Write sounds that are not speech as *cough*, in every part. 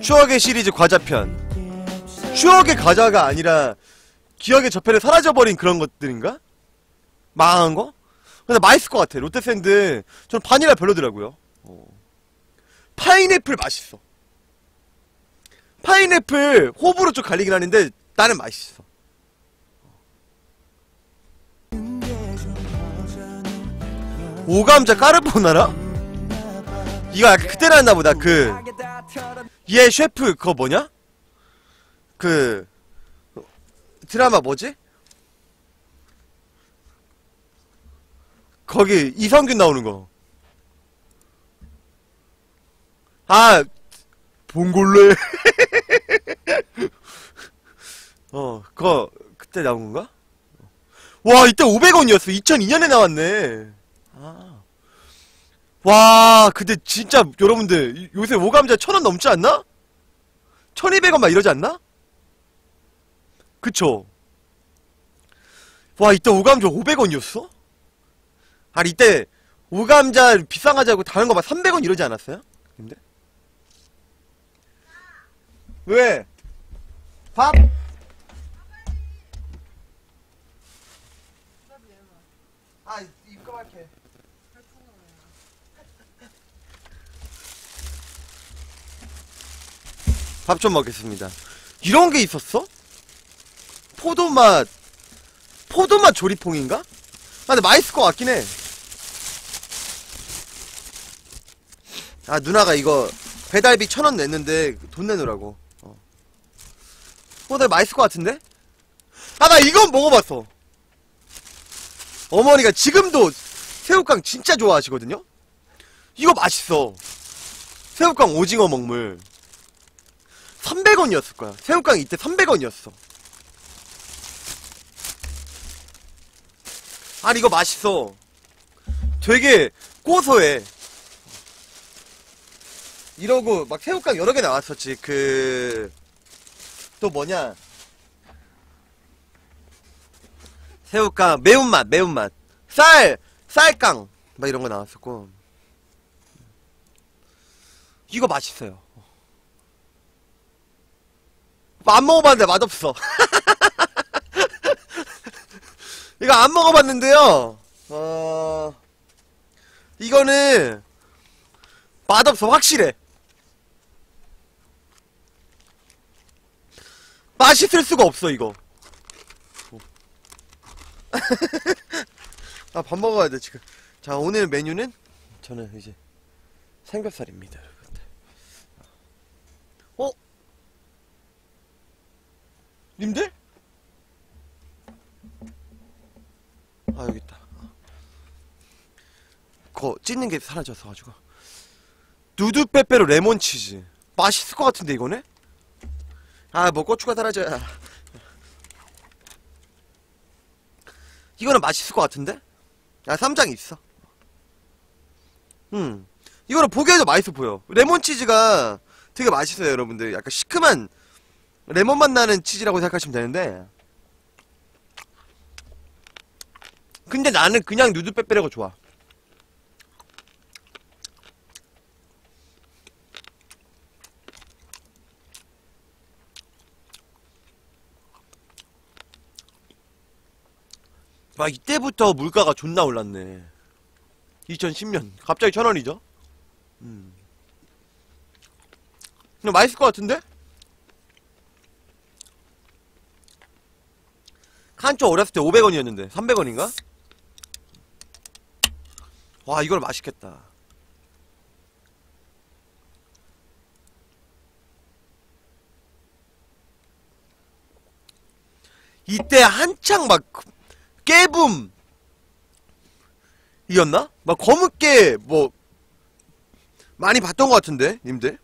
추억의 시리즈 과자편. 추억의 과자가 아니라 기억의 저편에 사라져버린 그런 것들인가? 망한 거? 근데 맛있을 것 같아. 롯데샌드. 저는 바닐라 별로더라고요. 어. 파인애플 맛있어. 파인애플 호불호 좀 갈리긴 하는데 나는 맛있어. 오감자 까르보나라? 이거 약간 그때 나왔나 보다. 그, 얘 셰프, 그거 뭐냐? 그, 드라마 뭐지? 거기 이성균 나오는 거. 아, 봉골레. *laughs* 어, 그거 그때 나온 건가? 와, 이때 500원이었어. 2002년에 나왔네. 아. 와, 근데 진짜 여러분들 이- 요새 오감자 1000원 넘지 않나? 1200원 막 이러지 않나? 그쵸? 와, 이때 오감자 500원이었어? 아니, 이때 오감자 비싼 가자고 다른 거막 300원 이러지 않았어요? 근데? 왜? 밥? 밥 좀 먹겠습니다. 이런 게 있었어? 포도맛, 포도맛 조리퐁인가? 아, 근데 맛있을 것 같긴 해. 아, 누나가 이거 배달비 천 원 냈는데 돈 내놓으라고. 어. 어, 나 맛있을 것 같은데? 아, 나 이건 먹어봤어. 어머니가 지금도 새우깡 진짜 좋아하시거든요? 이거 맛있어. 새우깡 오징어 먹물. 300원이었을 거야. 새우깡 이때 300원이었어. 아니, 이거 맛있어. 되게 고소해. 이러고 막 새우깡 여러 개 나왔었지. 그, 또 뭐냐. 새우깡, 매운맛, 매운맛. 쌀, 쌀깡. 막 이런 거 나왔었고. 이거 맛있어요. 안 먹어봤는데 맛없어. *laughs* 이거 안 먹어봤는데요. 어, 이거는 맛없어. 확실해. 맛있을 수가 없어, 이거. *laughs* 아, 밥 먹어야 돼, 지금. 자, 오늘 메뉴는 저는 이제 삼겹살입니다, 여러분들. 어? 님들? 아, 여기 있다. 그거 찢는 게 사라져서 가지고. 누드 빼빼로 레몬 치즈. 맛있을 것 같은데, 이거네? 아, 뭐 고추가 사라져야. 이거는 맛있을 것 같은데? 아, 쌈장 있어. 음. 이거는 보기에도 맛있어 보여. 레몬 치즈가 되게 맛있어요, 여러분들. 약간 시큼한 레몬 맛 나는 치즈라고 생각하시면 되는데. 근데 나는 그냥 누드 빼빼로가 좋아. 와, 이때부터 물가가 존나 올랐네. 2010년. 갑자기 천 원이죠? 음. 근데 맛있을 것 같은데? 칸초 어렸을 때 500원이었는데 300원인가? 와 이걸 맛있겠다 이때 한창 막 깨붐 이었나? 막 검은깨 뭐 많이 봤던 것 같은데 님들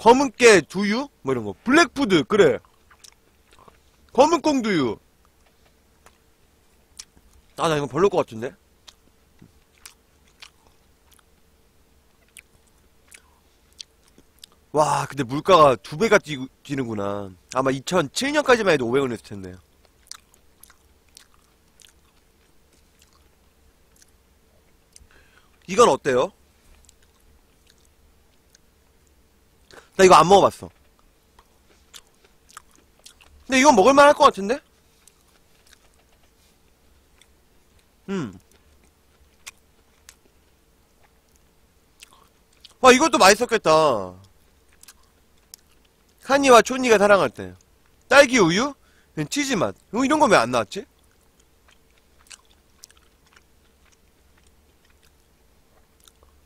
검은깨 두유? 뭐 이런 거. 블랙푸드, 그래. 검은 꽁 두유. 아, 나 이건 별로일 것 같은데? 와, 근데 물가가 두 배가 뛰, 뛰는구나. 아마 2007년까지만 해도 500원이었을 텐데. 이건 어때요? 나 이거 안 먹어봤어. 근데 이건 먹을만 할 것 같은데? 음. 와, 이것도 맛있었겠다. 카니와 촌니가 사랑할 때. 딸기 우유? 치즈 맛. 어, 이런 거왜안 나왔지?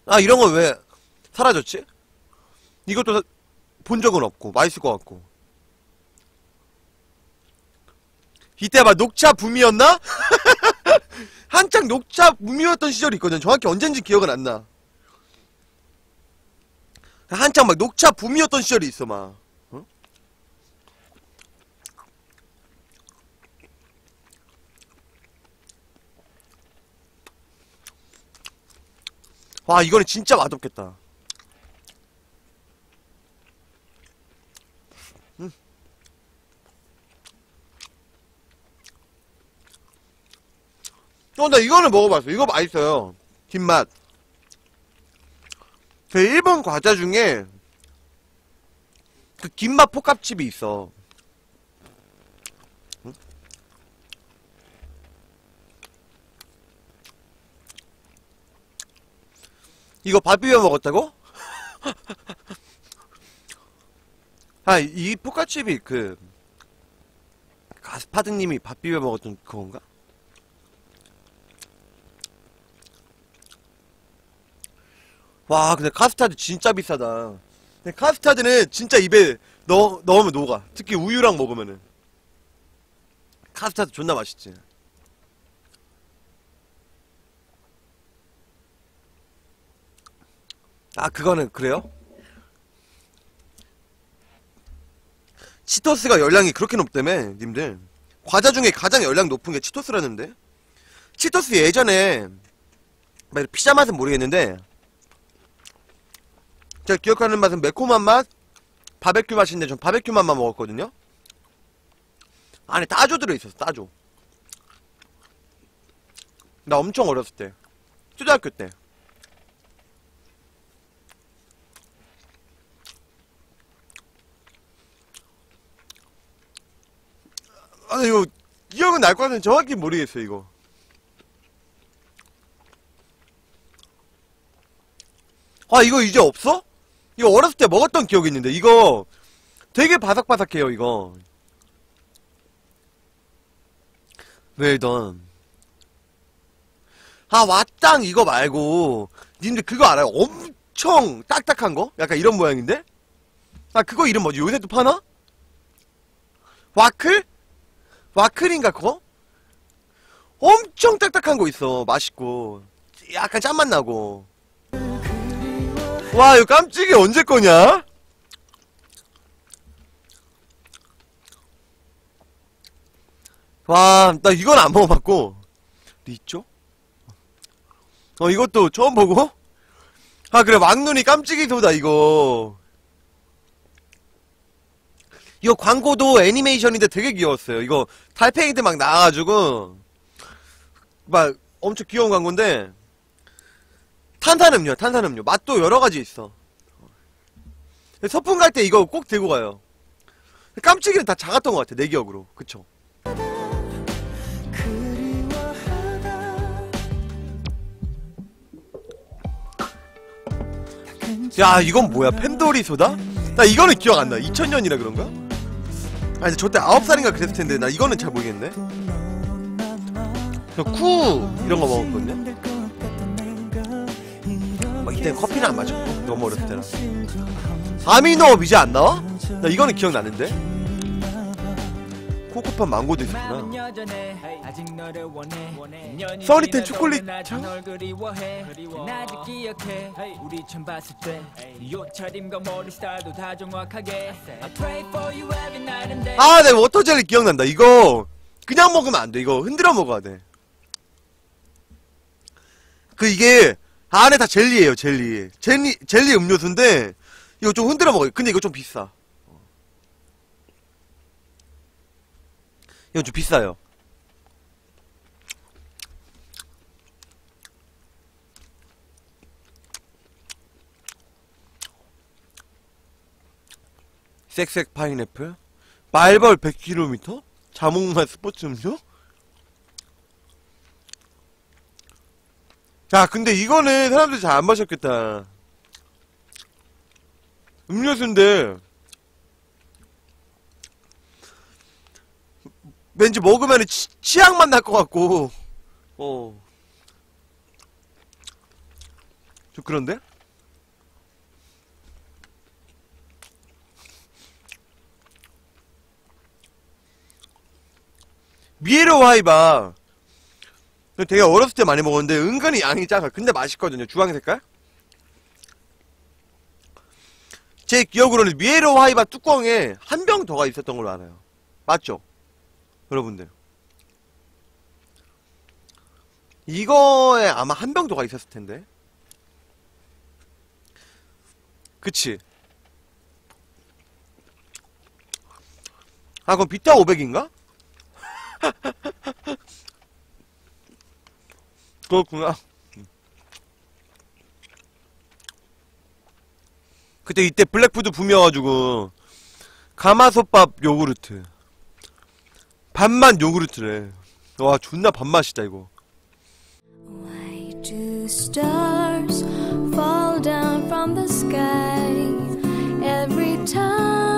아, 이런 거왜 사라졌지? 이것도 본 적은 없고, 맛있을 것 같고. 이때 막 녹차 붐이었나? *laughs* 한창 녹차 붐이었던 시절이 있거든. 정확히 언젠지 기억은 안 나. 한창 막 녹차 붐이었던 시절이 있어, 막. 어? 와, 이거는 진짜 맛없겠다. 어, 나 이거는 먹어봤어. 이거 맛있어요. 뒷맛. 그 일본 과자 중에 그 김맛 포카칩이 있어. 응? 이거 밥 비벼 먹었다고? *laughs* 아, 이 포카칩이 그 가스파드님이 밥 비벼 먹었던 그건가? 와, 근데 카스타드 진짜 비싸다. 근데 카스타드는 진짜 입에 넣, 넣으면 녹아. 특히 우유랑 먹으면은. 카스타드 존나 맛있지. 아, 그거는 그래요? 치토스가 열량이 그렇게 높다며, 님들. 과자 중에 가장 열량 높은 게 치토스라는데? 치토스 예전에, 막 피자 맛은 모르겠는데, 제가 기억하는 맛은 매콤한 맛, 바베큐 맛인데 전 바베큐 맛만 먹었거든요. 안에 따조 들어있었어, 따조. 나 엄청 어렸을 때. 초등학교 때. 아, 이거, 기억은 날 것 같은데 정확히 모르겠어요, 이거. 아, 이거 이제 없어? 이거 어렸을 때 먹었던 기억이 있는데, 이거 되게 바삭바삭해요, 이거. 웰던. 아, 왓땅 이거 말고, 님들 그거 알아요? 엄청 딱딱한 거? 약간 이런 모양인데? 아, 그거 이름 뭐지? 요새 또 파나? 와클? 와클인가, 그거? 엄청 딱딱한 거 있어. 맛있고. 약간 짠맛 나고. 와, 이거 깜찍이 언제 거냐? 와, 나 이건 안 먹어봤고. 리쪼? 어, 이것도 처음 보고? 아, 그래, 왕눈이 깜찍이 소다, 이거. 이거 광고도 애니메이션인데 되게 귀여웠어요. 이거 달팽이들 막 나와가지고, 막 엄청 귀여운 광고인데, 탄산음료, 탄산음료. 맛도 여러 가지 있어. 서풍 갈 때 이거 꼭 들고 가요. 깜찍이는 다 작았던 것 같아, 내 기억으로. 그쵸? 야, 이건 뭐야? 팬도리 소다? 나 이거는 기억 안 나. 2000년이라 그런가? 아, 근데 저때 9살인가 그랬을 텐데, 나 이거는 잘 모르겠네. 저 쿠 이런 거 먹었거든요. 뭐 이때는 커피는 안 마셨고 너무 어렸을 때라. 아미노 이제 안 나와? 나 이거는 기억나는데. 코코팜 망고도 있었구나. 써니텐 초콜릿 참. 아, 내 워터젤리 기억난다. 이거 그냥 먹으면 안 돼. 이거 흔들어 먹어야 돼. 그 이게 안에 다 젤리예요 젤리. 젤리 젤리 음료수인데 이거 좀 흔들어 먹어요. 근데 이거 좀 비싸. 이거 좀 비싸요. 섹섹 파인애플? 말벌 100km 자몽맛 스포츠 음료? 야 근데 이거는 사람들이 잘 안 마셨겠다 음료수인데 왠지 먹으면 치, 치약맛 날것 같고 어. 좀 그런데? 미에로 와이바 되게 어렸을 때 많이 먹었는데 은근히 양이 작아. 근데 맛있거든요. 주황 색깔? 제 기억으로는 미에로 와이바 뚜껑에 한 병 더가 있었던 걸로 알아요. 맞죠? 여러분들. 이거에 아마 한 병 더가 있었을 텐데. 그치? 아 그럼 비타 500인가? *laughs* 그렇구나. 그때 이때 블랙푸드 붐이어가지고 가마솥밥 요구르트 밥맛 요구르트래. 와 존나 밥맛이다 이거. Why do stars fall down from the sky every time